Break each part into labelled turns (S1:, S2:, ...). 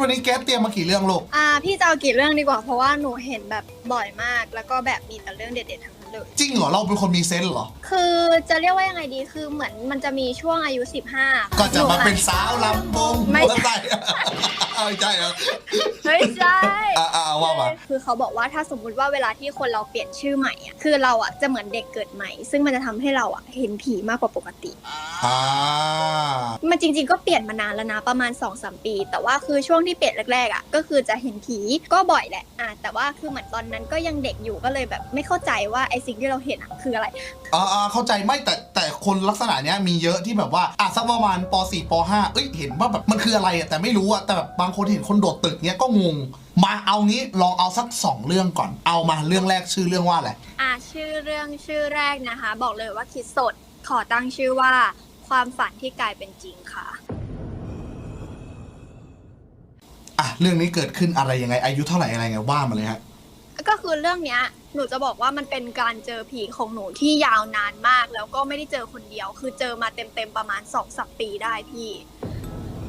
S1: วันนี้เกสเตรียมมากี่เรื่องลูก
S2: อ่าพี่จะเอากี่เรื่องดีกว่าเพราะว่าหนูเห็นแบบบ่อยมาก แล้วก็แบบมีแต่เรื่องเด็ดๆทั้งนั้นเลย
S1: จริงเหรอเราเป็นคนมีเซนส์เหรอ
S2: คือจะเรียกว่ายังไงดีคือเหมือนมันจะมีช่วงอายุ 15
S1: ก็จะมาเป็น
S2: ห
S1: สาวลำวง
S2: ไม่
S1: ใช่เอาไม่ใช่เหรอ
S2: ไม่ใช่
S1: อ่าอ่าว่ามา
S2: คือเขาบอกว่าถ้าสมมุติว่าเวลาที่คนเราเปลี่ยนชื่อใหม่อะคือเราอะจะเหมือนเด็กเกิดใหม่ ซึ่งมันจะทำให้เราอะเห็นผีมากกว่าปกติ
S1: อ่า
S2: มันจริงๆก็เปลี่ยนมานานแล้วนะประมาณ2อสปี แต่ว่าคือช่วงที่เปลี่ยนแรกๆอะก็คือจะเห็นผีก็บ่อยแหละอะแต่ว่าคือเหมือนตอนนั้นก็ยังเด็กอยู่ก็เลยแบบไม่เข้าใจว่าไอสิ่งที่เราเห็นอะคืออะไร
S1: อ่าอ่าเข้าใจไม่แต่แต่คนลักษณะเนี้ยมีเยอะที่แบบว่าอะสักประมาณป .4 ป .5 เอ้ยเห็นว่าแบบมันคืออะไรอะแต่ไม่รู้อะแต่แบบบางคนเห็นคนโดดตึกเนี้ยก็งง มาเอางี้ลองเอาสักสองเรื่องก่อน เอามาเรื่องแรกชื่อเรื่องว่าอะไร
S2: อะชื่อเรื่องชื่อแรกนะคะ บอกเลยว่าคิดสดขอตั้งชื่อว่า ความฝันที่กลายเป็นจริงค่ะ
S1: อะเรื่องนี้เกิดขึ้นอะไรยังไงอายุเท่าไหร่อะไรไงว่ามาเลยฮะ
S2: ก็คือเรื่องเนี้ย หนูจะบอกว่ามันเป็นการเจอผีของหนูที่ยาวนานมาก แล้วก็ไม่ได้เจอคนเดียว คือเจอมาเต็มๆประมาณสองสปีได้พี่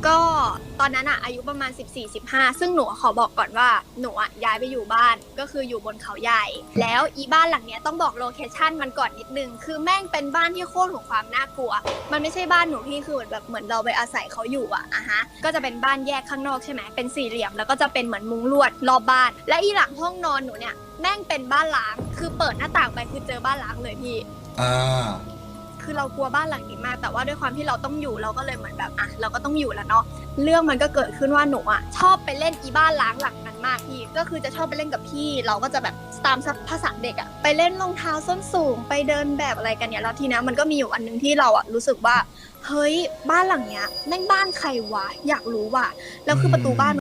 S2: ก็ตอนนั้นอะอายุประมาณ 14-15 ซึ่งหนูขอบอกก่อนว่าหนูอะย้ายไปอยู่บ้านก็คืออยู่บนเขาใหญ่ แล้วอีบ้านหลังเนี้ยต้องบอกโลเคชั่นมันก่อนนิดนึง คือแม่งเป็นบ้านที่โคตรของความน่ากลัว มันไม่ใช่บ้านหนูพี่คือเหมือนแบบเหมือนเราไปอาศัยเขาอยู่อะอะฮะ ก็จะเป็นบ้านแยกข้างนอกใช่ไหมเป็นสี่เหลี่ยมแล้วก็จะเป็นเหมือนมุ้งลวดรอบบ้าน และอีหลังห้องนอนหนูเนี่ยแม่งเป็นบ้านล้าง คือเปิดหน้าต่างไปคือเจอบ้านล้างเลยพี่
S1: อ่า
S2: คือเรากลัวบ้านหลังนี้มากแต่ว่าด้วยความที่เราต้องอยู่เราก็เลยเหมือนแบบอะเราก็ต้องอยู่แล้วเนาะเรื่องมันก็เกิดขึ้นว่าหนูอะชอบไปเล่นอีบ้านล้างหลังนั้นมากพี่ก็คือจะชอบไปเล่นกับพี่ เราก็จะแบบตามภาษาเด็กอะไปเล่นรองเท้าส้นสูงไปเดินแบบอะไรกันเนี่ยแล้วทีนี้มันก็มีอยู่อันหนึงที่เราอะรู้สึกว่าเฮ้ยบ้านหลังเนี้ยแม่งบ้านใครวะอยากรู้ว่ะแล้วคือประตูบ้าน